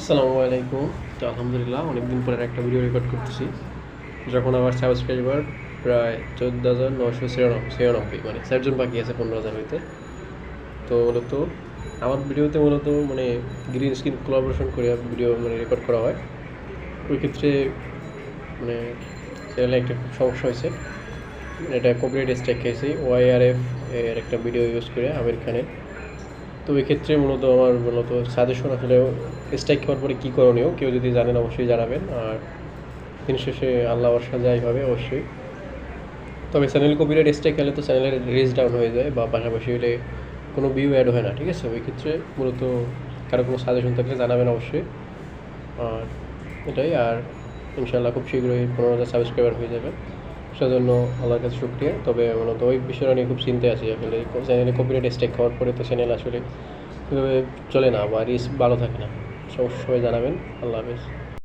আসসালামু আলাইকুম। তো আলহামদুলিল্লাহ, অনেকদিন পরে একটা ভিডিও রেকর্ড করতেছি। যখন আমার সাবস্ক্রাইবার প্রায় চোদ্দ হাজার নশো ছিয়ানব্বই মানে চারজন বাকি আছে পনেরো হাজার হইতে। তো মূলত আমার ভিডিওতে মূলত মানে গ্রিন স্ক্রিন কোলাবোরেশন করে ভিডিও মানে রেকর্ড করা হয়। ওই ক্ষেত্রে মানে চ্যানেলে একটা খুব সমস্যা হয়েছে। মানে এটা কপিরাইট স্ট্রাইক খেয়েছি ওয়াইআরএফ এর একটা ভিডিও ইউজ করে আমির খানের তো এই ক্ষেত্রে মূলত আমার মূলত সাজেশন আসলে স্ট্রাইক খাওয়ার পরে কী করণীয়? কেউ যদি জানেন অবশ্যই জানাবেন। আর দিন শেষে আল্লাহ বর্ষা যাই হবে অবশ্যই। তবে চ্যানেল কপিরাইট স্ট্রাইক খেলে তো চ্যানেলের রিচ ডাউন হয়ে যায় বা পাশাপাশি হলে কোনো ভিউ অ্যাড হয় না, ঠিক আছে? ওই ক্ষেত্রে মূলত কারও কোনো সাজেশন থাকলে জানাবেন অবশ্যই। আর এটাই, আর ইনশাল্লাহ খুব শীঘ্রই পনেরো হাজার সাবস্ক্রাইবার হয়ে যাবে। সেজন্য আল্লাহর কাছে শুক্রিয়া। তবে মূলত ওই বিষয়টা নিয়ে খুব চিন্তায় আছি আসলে। চ্যানেলে কপিরাইট স্ট্রাইক খাওয়ার পরে তো চ্যানেল আসলে চলে না বা রিস্ক ভালো থাকে না। সবসময় জানাবেন। আল্লাহ হাফেজ।